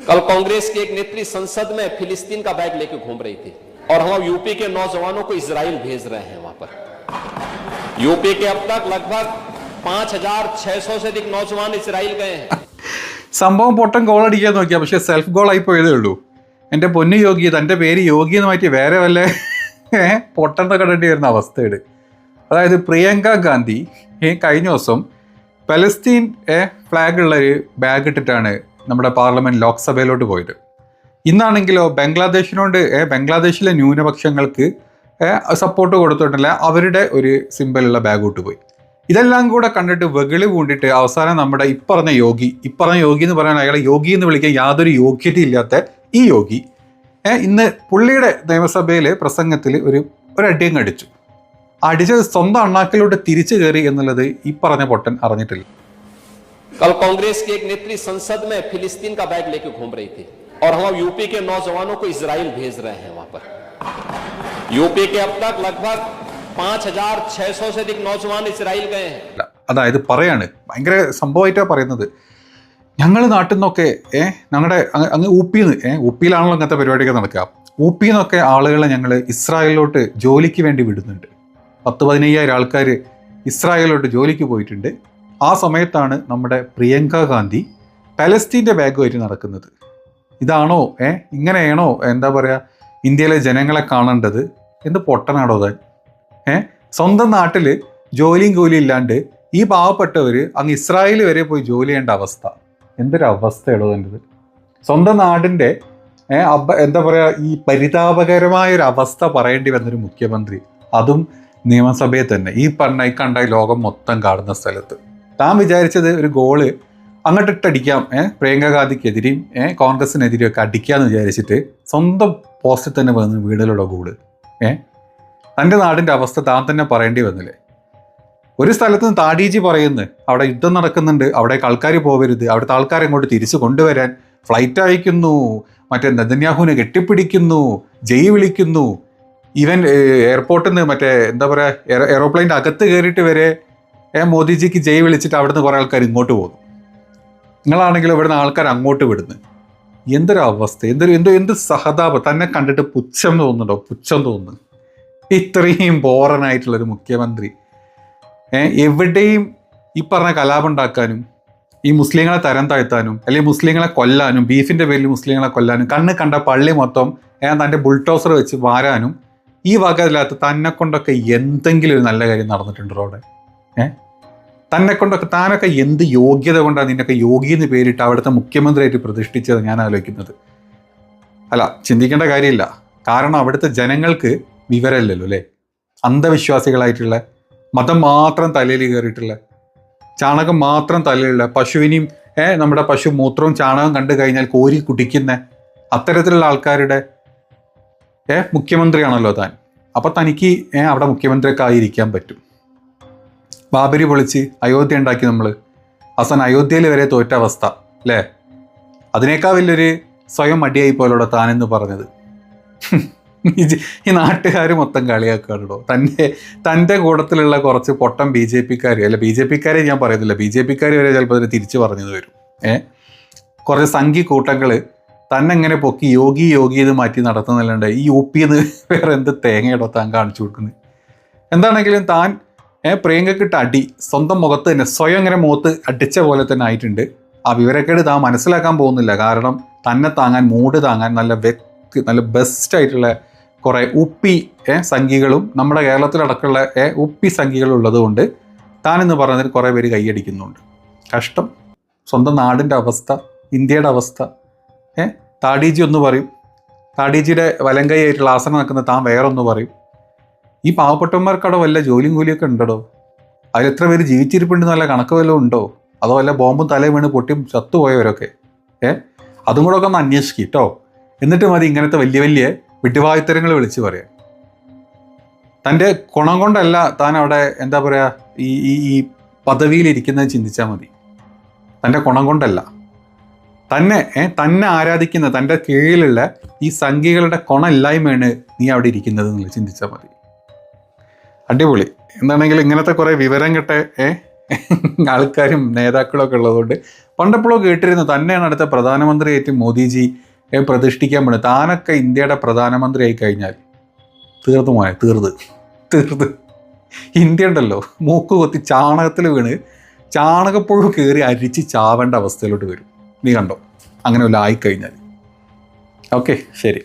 कल कांग्रेस की एक नेत्री संसद में फिलिस्तीन का बैग लेके घूम रही थी और हम यूपी के नौजवानों को इसराइल भेज रहे हैं वहां पर यूपी के अब तक लगभग 5,600 से अधिक नौजवान इसराइल गए हैं സംഭവം പൊട്ടൻ ഗോൾ അടിക്കാൻ നോക്കിയാ പക്ഷെ സെൽഫ് ഗോൾ ആയി പോയതേ ഉള്ളൂ എൻ്റെ പൊന്നു യോഗി തൻ്റെ പേര് യോഗി എന്ന് മാറ്റി വേറെ വല്ല ഏ, പൊട്ടൻ എന്നൊക്കെ ഇടേണ്ടി വരുന്ന അവസ്ഥയുണ്ട് അതായത് പ്രിയങ്ക ഗാന്ധി ഈ കഴിഞ്ഞ ദിവസം പലസ്തീൻ ഏ ഫ്ലാഗ് ഉള്ള ഒരു ബാഗ് ഇട്ടിട്ടാണ് നമ്മുടെ പാർലമെന്റ് ലോക്സഭയിലോട്ട് പോയത്. ഇന്നാണെങ്കിലോ ബംഗ്ലാദേശിനോട് ബംഗ്ലാദേശിലെ ന്യൂനപക്ഷങ്ങൾക്ക് സപ്പോർട്ട് കൊടുത്തിട്ടില്ല അവരുടെ ഒരു സിമ്പിളുള്ള ബാഗോട്ട് പോയി. ഇതെല്ലാം കൂടെ കണ്ടിട്ട് വെകിളി പൂണ്ടിട്ട് അവസാനം നമ്മുടെ ഇപ്പറഞ്ഞ യോഗി ഇപ്പറഞ്ഞ യോഗി എന്ന് പറയാൻ അയാളെ യോഗി എന്ന് വിളിക്കാൻ യാതൊരു യോഗ്യതയില്ലാത്ത ഈ യോഗി ഇന്ന് പുള്ളിയുടെ നിയമസഭയിലെ പ്രസംഗത്തിൽ ഒരു ഒരു അടിച്ചു. അടിച്ചത് സ്വന്തം അണ്ണാക്കിലോട്ട് തിരിച്ചു കയറി എന്നുള്ളത് ഈ പറഞ്ഞ പൊട്ടൻ അറിഞ്ഞിട്ടില്ല. कल कांग्रेस की एक नेत्री संसद में फिलिस्तीन का बैग लेके घूम रही थी और हम यूपी के नौजवानों को इसराइल भेज रहे हैं वहां पर यूपी के अब तक लगभग 5,600 से अधिक नौजवान इसराइल गए हैं അല്ല, അതായത് പറയാണ് ഭയങ്കര സംഭവമായിട്ടാണ് പറയുന്നത് ഞങ്ങൾ നാട്ടിൽ നിന്നൊക്കെ ഏ ഞങ്ങളുടെ അങ്ങ് അങ്ങ് ഊപ്പിന്ന് ഏ ഊപ്പിയിലാണല്ലോ അങ്ങനത്തെ പരിപാടിയൊക്കെ നടക്കുക ഊപ്പിയിൽ നിന്നൊക്കെ ആളുകളെ ഞങ്ങൾ ഇസ്രായേലിലോട്ട് ജോലിക്ക് വേണ്ടി വിടുന്നുണ്ട് പത്ത് പതിനയ്യായിരം ആൾക്കാർ ഇസ്രായേലിലോട്ട് ജോലിക്ക് പോയിട്ടുണ്ട് ആ സമയത്താണ് നമ്മുടെ പ്രിയങ്ക ഗാന്ധി പലസ്തീന്റെ ബാഗുമായിട്ട് നടക്കുന്നത്. ഇതാണോ ഏ? ഇങ്ങനെയാണോ? എന്താ പറയുക ഇന്ത്യയിലെ ജനങ്ങളെ കാണേണ്ടത് എന്ത് പൊട്ടനാടോ താൻ ഏ? സ്വന്തം നാട്ടിൽ ജോലിയും കൂലിയും ഇല്ലാണ്ട് ഈ പാവപ്പെട്ടവർ അങ്ങ് ഇസ്രായേൽ വരെ പോയി ജോലി ചെയ്യേണ്ട അവസ്ഥ. എന്തൊരു അവസ്ഥയാണോ എന്റെ സ്വന്തം നാടിന്റെ എന്താ പറയുക ഈ പരിതാപകരമായ ഒരു അവസ്ഥ പറയേണ്ടി വന്നൊരു മുഖ്യമന്ത്രി. അതും നിയമസഭയെ തന്നെ. ഈ പറഞ്ഞ ഈ കണ്ട ലോകം മൊത്തം കാണുന്ന സ്ഥലത്ത്. താൻ വിചാരിച്ചത് ഒരു ഗോൾ അങ്ങോട്ട് ഇട്ടടിക്കാം ഏഹ് പ്രിയങ്ക ഗാന്ധിക്കെതിരെയും ഏഹ് കോൺഗ്രസിനെതിരെയും ഒക്കെ അടിക്കാമെന്ന് വിചാരിച്ചിട്ട് സ്വന്തം പോസ്റ്റിൽ തന്നെ വന്ന് വീടിലുള്ള ഗോൾ ഏഹ് തന്റെ നാടിന്റെ അവസ്ഥ താൻ തന്നെ പറയേണ്ടി വന്നില്ലേ? ഒരു സ്ഥലത്ത് നിന്ന് താടീജി പറയുന്നു അവിടെ യുദ്ധം നടക്കുന്നുണ്ട് അവിടേക്ക് ആൾക്കാർ പോകരുത് അവിടുത്തെ ആൾക്കാരെ ഇങ്ങോട്ട് തിരിച്ചു കൊണ്ടുവരാൻ ഫ്ലൈറ്റ് അയക്കുന്നു മറ്റേ നദന്യാഹുവിനെ കെട്ടിപ്പിടിക്കുന്നു ജയ് വിളിക്കുന്നു ഈവൻ എയർപോർട്ടിൽ നിന്ന് മറ്റേ എന്താ പറയുക എയറോപ്ലെയിന്റെ അകത്ത് കയറിയിട്ട് വരെ ഏ മോദിജിക്ക് ജയ് വിളിച്ചിട്ട് അവിടുന്ന് കുറേ ആൾക്കാർ ഇങ്ങോട്ട് പോകുന്നു. നിങ്ങളാണെങ്കിലും ഇവിടുന്ന് ആൾക്കാർ അങ്ങോട്ട് വിടുന്നു. എന്തൊരു അവസ്ഥ എന്തൊരു എന്തോ എന്ത് സഹതാപം. തന്നെ കണ്ടിട്ട് പുച്ഛം തോന്നുന്നുണ്ടോ? പുച്ഛം തോന്നുന്നു. ഇത്രയും ബോറനായിട്ടുള്ളൊരു മുഖ്യമന്ത്രി. എവിടെയും ഈ പറഞ്ഞ കലാപം ഉണ്ടാക്കാനും ഈ മുസ്ലിങ്ങളെ തരം താഴ്ത്താനും അല്ലെങ്കിൽ മുസ്ലിങ്ങളെ കൊല്ലാനും ബീഫിന്റെ പേരിൽ മുസ്ലിങ്ങളെ കൊല്ലാനും കണ്ണ് കണ്ട പള്ളി മൊത്തം ഏ തന്റെ ബുൾട്ടോസർ വെച്ച് വാരാനും ഈ വകയില്ലാത്ത തന്നെ കൊണ്ടൊക്കെ എന്തെങ്കിലും ഒരു നല്ല കാര്യം നടന്നിട്ടുണ്ടോ അവിടെ ഏ? തന്നെ കൊണ്ടൊക്കെ താനൊക്കെ എന്ത് യോഗ്യത കൊണ്ടാണ് നിന്നൊക്കെ യോഗി എന്ന് പേരിട്ട് അവിടുത്തെ മുഖ്യമന്ത്രിയായിട്ട് പ്രതിഷ്ഠിച്ചത് ഞാൻ ആലോചിക്കുന്നത്? അല്ല ചിന്തിക്കേണ്ട കാര്യമില്ല. കാരണം അവിടുത്തെ ജനങ്ങൾക്ക് വിവരമില്ലല്ലോ അല്ലേ? അന്ധവിശ്വാസികളായിട്ടുള്ള മതം മാത്രം തലയിൽ കയറിയിട്ടുള്ള ചാണകം മാത്രം തലയിലുള്ള പശുവിനെയും ഏ, നമ്മുടെ പശു മൂത്രവും ചാണകം കണ്ടു കഴിഞ്ഞാൽ കോരി കുടിക്കുന്ന അത്തരത്തിലുള്ള ആൾക്കാരുടെ ഏ മുഖ്യമന്ത്രിയാണല്ലോ താൻ. അപ്പോൾ തനിക്ക് അവിടെ മുഖ്യമന്ത്രിയൊക്കെ ആയിരിക്കാൻ പറ്റും. ബാബരി പൊളിച്ച് അയോധ്യ ഉണ്ടാക്കി നമ്മൾ അവസാനം അയോധ്യയിൽ വരെ തോറ്റ അവസ്ഥ അല്ലേ? അതിനേക്കാൾ വലിയൊരു സ്വയം മടിയായി പോലോടെ താനെന്ന് പറഞ്ഞത്. ഈ നാട്ടുകാർ മൊത്തം കളിയാക്കുകയാണല്ലോ. തന്റെ തന്റെ കൂടത്തിലുള്ള കുറച്ച് പൊട്ടം ബി ജെ പിക്കാർ അല്ല ബി ജെ പിക്കാരെ ഞാൻ പറയുന്നില്ല. ബി ജെ പിക്കാർ വരെ ചിലപ്പോൾ അതിന് തിരിച്ചു പറഞ്ഞത് വരും. ഏ? കുറച്ച് സംഘി കൂട്ടങ്ങൾ തന്നെങ്ങനെ പൊക്കി യോഗി യോഗി എന്ന് മാറ്റി നടത്തുന്നില്ലാണ്ട് ഈ യു പി എന്ന് വേറെ എന്ത് തേങ്ങയിടോ താൻ കാണിച്ചു കൊടുക്കുന്നത്? എന്താണെങ്കിലും താൻ പ്രിയങ്കക്കിട്ട് അടി സ്വന്തം മുഖത്ത് തന്നെ സ്വയം ഇങ്ങനെ മുഖത്ത് അടിച്ച പോലെ തന്നെ ആയിട്ടുണ്ട്. ആ വിവരക്കേട് താൻ മനസ്സിലാക്കാൻ പോകുന്നില്ല. കാരണം തന്നെ താങ്ങാൻ മൂട് താങ്ങാൻ നല്ല വ്യക്തി നല്ല ബെസ്റ്റ് ആയിട്ടുള്ള കുറേ ഉപ്പി ഏഹ് സംഖ്യകളും നമ്മുടെ കേരളത്തിലടക്കമുള്ള ഉപ്പി സംഖ്യകളും ഉള്ളതുകൊണ്ട് താനെന്ന് പറഞ്ഞതിന് കുറേ പേര് കൈയടിക്കുന്നുണ്ട്. കഷ്ടം. സ്വന്തം നാടിന്റെ അവസ്ഥ ഇന്ത്യയുടെ അവസ്ഥ. ഏഹ് താടീജി ഒന്ന് പറയും. താടീജിയുടെ വലങ്കൈ ആയിട്ടുള്ള ആസനം നിൽക്കുന്ന താൻ വേറൊന്ന് പറയും. ഈ പാവപ്പെട്ടവന്മാർക്കവിടെ വല്ല ജോലിയും കൂലിയൊക്കെ ഉണ്ടോ അതിൽ എത്ര പേര് ജീവിച്ചിരിപ്പുണ്ട് നല്ല കണക്ക് വല്ലതും ഉണ്ടോ? അതോ വല്ല ബോംബും തലയും വീണ് പൊട്ടിയും ചത്തുപോയവരൊക്കെ? ഏ? അതും കൂടെ ഒക്കെ ഒന്ന് അന്വേഷിക്കും കേട്ടോ എന്നിട്ട് മതി ഇങ്ങനത്തെ വലിയ വലിയ വിട്ടുവായുത്തരങ്ങൾ വിളിച്ച് പറയാം തന്റെ ഗുണം കൊണ്ടല്ല താൻ അവിടെ എന്താ പറയുക ഈ ഈ ഈ പദവിയിലിരിക്കുന്നത് ചിന്തിച്ചാൽ മതി. തന്റെ ഗുണം കൊണ്ടല്ല. തന്നെ തന്നെ ആരാധിക്കുന്ന തന്റെ കീഴിലുള്ള ഈ സംഖ്യകളുടെ കൊണമില്ലായ്മയാണ് നീ അവിടെ ഇരിക്കുന്നത് എന്നുള്ളത് ചിന്തിച്ചാൽ മതി. അടിപൊളി. എന്താണെങ്കിലും ഇങ്ങനത്തെ കുറേ വിവരം കിട്ടെ ഏ? ആൾക്കാരും നേതാക്കളൊക്കെ ഉള്ളതുകൊണ്ട് പണ്ടെപ്പോഴോ കേട്ടിരുന്നു തന്നെയാണ് അടുത്ത പ്രധാനമന്ത്രിയായിട്ട് മോദിജി പ്രതിഷ്ഠിക്കാൻ പോണത്. താനൊക്കെ ഇന്ത്യയുടെ പ്രധാനമന്ത്രി ആയി കഴിഞ്ഞാൽ തീർന്നു മോനെ തീർത് തീർത് ഇന്ത്യ ഉണ്ടല്ലോ മൂക്ക് കൊത്തി ചാണകത്തിൽ വീണ് ചാണകപ്പുഴു കയറി അരിച്ച് ചാവേണ്ട അവസ്ഥയിലോട്ട് വരും. നീ കണ്ടോ? അങ്ങനെ വല്ല ആയിക്കഴിഞ്ഞാൽ. ഓക്കെ ശരി.